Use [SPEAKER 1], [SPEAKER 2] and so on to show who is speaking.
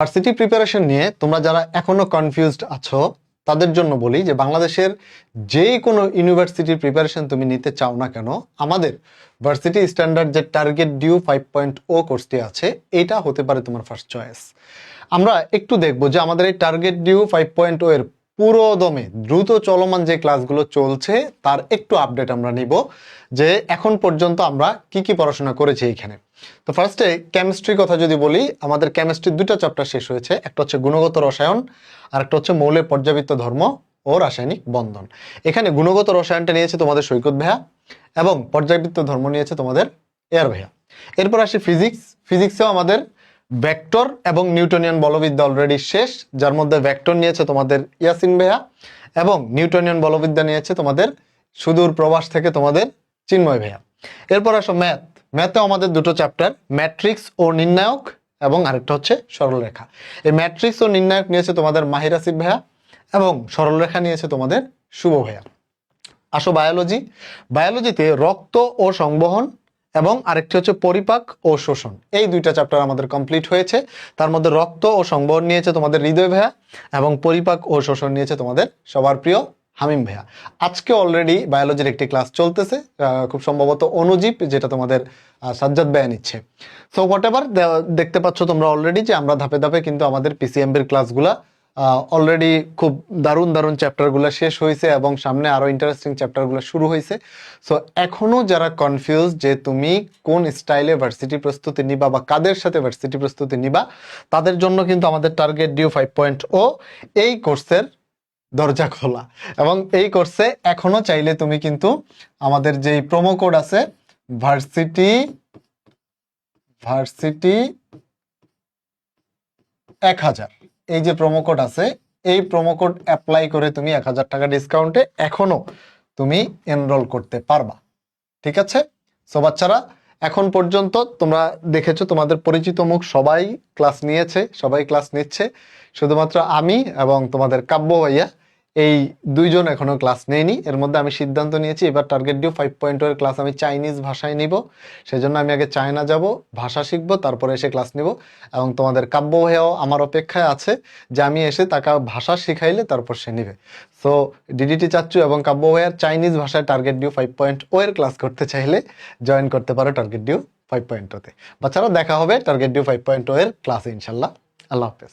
[SPEAKER 1] Varsity preparation নিয়ে তোমরা যারা এখনও কনফিউজড আছো, তাদের জন্য বলি যে বাংলাদেশের যেই কোনো ইউনিভার্সিটির প্রিপারেশন তুমি নিতে চাও না কেন, আমাদের ভার্সিটি স্ট্যান্ডার্ড যে target DU five point o কোর্সটি আছে, এটা হতে পারে তোমার ফার্স্ট চয়েস আমরা একটু দেখব যে আমাদের এই target DU five point o এর পুরো দমে দ্রুত চলমান যে ক্লাসগুলো চলছে, তার একটু আপডেট আমরা নিব যে এখন পর্যন্ত আমরা কি কি পড়াশোনা করেছি এইখানে। তো ফার্স্টে কেমিস্ট্রি কথা যদি বলি, আমাদের কেমিস্ট্রির দুটো চ্যাপ্টার শেষ হয়েছে, একটা হচ্ছে গুণগত রসায়ন আর একটা হচ্ছে মৌলের পর্যাবৃত্ত ধর্ম ও রাসায়নিক বন্ধন। এখানে গুণগত রসায়নটা নিয়েছে তোমাদের সৈকত ভাইয়া এবং পর্যাবৃত্ত ধর্ম নিয়েছে তোমাদের এয়ার ভাইয়া। এরপর আসি ফিজিক্স ফিজিক্সেও আমাদের ভেক্টর এবং নিউটনিয়ান বলবিদ্যা অলরেডি শেষ, যার মধ্যে ভেক্টর নিয়েছে তোমাদের ইয়াসিন ভাইয়া, এবং নিউটনিয়ান বলবিদ্যা নিয়েছে তোমাদের সুদূর প্রবাস থেকে তোমাদের চিন্ময় ভাইয়া। এরপর আসো ম্যাথ। ম্যাথে আমাদের দুটো চ্যাপ্টার, ম্যাট্রিক্স ও নির্ণায়ক, এবং আরেকটা হচ্ছে সরলরেখা। এই ম্যাট্রিক্স ও নির্ণায়ক নিয়েছে তোমাদের মাহির আসিফ ভাইয়া, এবং সরলরেখা নিয়েছে তোমাদের শুভ ভাইয়া। আসো বায়োলজি বায়োলজিতে রক্ত ও সংবহন এবং আরেকটি হচ্ছে পরিপাক ও শোষণ। এই দুইটা চ্যাপ্টার আমাদের কমপ্লিট হয়েছে। তার মধ্যে রক্ত ও সংবহন নিয়েছে তোমাদের হৃদয় ভাইয়া এবং পরিপাক ও শোষণ নিয়েছে তোমাদের সবার প্রিয় হামিম ভাইয়া আজকে অলরেডি বায়োলজির একটি ক্লাস চলতেছে খুব সম্ভবত অনুজীব যেটা তোমাদের সাজ্জাদ ভাইয়া নিচ্ছে। সো হোয়াট এভার দেখতে পাচ্ছ তোমরা অলরেডি যে আমরা ধাপে ধাপে কিন্তু আমাদের পিসিএমবির ক্লাসগুলা অলরেডি খুব দারুণ দারুণ চ্যাপ্টারগুলো শেষ হয়েছে এবং সামনে আরও ইন্টারেস্টিং চ্যাপ্টারগুলো শুরু হয়েছে। সো এখনও যারা কনফিউজ যে তুমি কোন স্টাইলে ভার্সিটি প্রস্তুতি নিবা বা কাদের সাথে ভার্সিটি প্রস্তুতি নিবা, তাদের জন্য কিন্তু আমাদের target DU five point o এই কোর্সের দরজা খোলা। এবং এই কোর্সে এখনও চাইলে তুমি কিন্তু আমাদের যেই প্রোমো কোড আছে ভার্সিটি ভার্সিটি এক হাজার। এই যে প্রোমো কোড আছে, এই প্রোমো কোড অ্যাপ্লাই করে তুমি এক হাজার টাকা ডিসকাউন্টে এখনও তুমি এনরোল করতে পারবা। ঠিক আছে? সো বাচ্চারা, এখন পর্যন্ত তোমরা দেখেছ, তোমাদের পরিচিত মুখ সবাই ক্লাস নিয়েছে, সবাই ক্লাস নিচ্ছে। শুধুমাত্র আমি এবং তোমাদের কাব্য ভাইয়া এই দুইজন এখনও ক্লাস নেয়নি। এর মধ্যে আমি সিদ্ধান্ত নিয়েছি, এবার টার্গেট ডিউ ফাইভ পয়েন্ট ওয়ের ক্লাস আমি চাইনিজ ভাষায় নিব। সেজন্য আমি আগে চায়না যাব, ভাষা শিখব, তারপরে এসে ক্লাস নিব। এবং তোমাদের কাব্য ভাইয়াও আমার অপেক্ষায় আছে যে আমি এসে তাকে ভাষা শিখাইলে তারপর সে নিবে। সো ডিডিটি চাচ্চু এবং কাব্য ভাইয়ার চাইনিজ ভাষায় টার্গেট ডিউ ফাইভ পয়েন্ট ওয়ের ক্লাস করতে চাইলে জয়েন করতে পারো টার্গেট ডিউ ফাইভ পয়েন্ট ওতে বাচ্চারা, দেখা হবে টার্গেট ডিউ ফাইভ পয়েন্ট ওয়ের ক্লাসে ইনশাল্লাহ। আল্লাহ হাফেজ।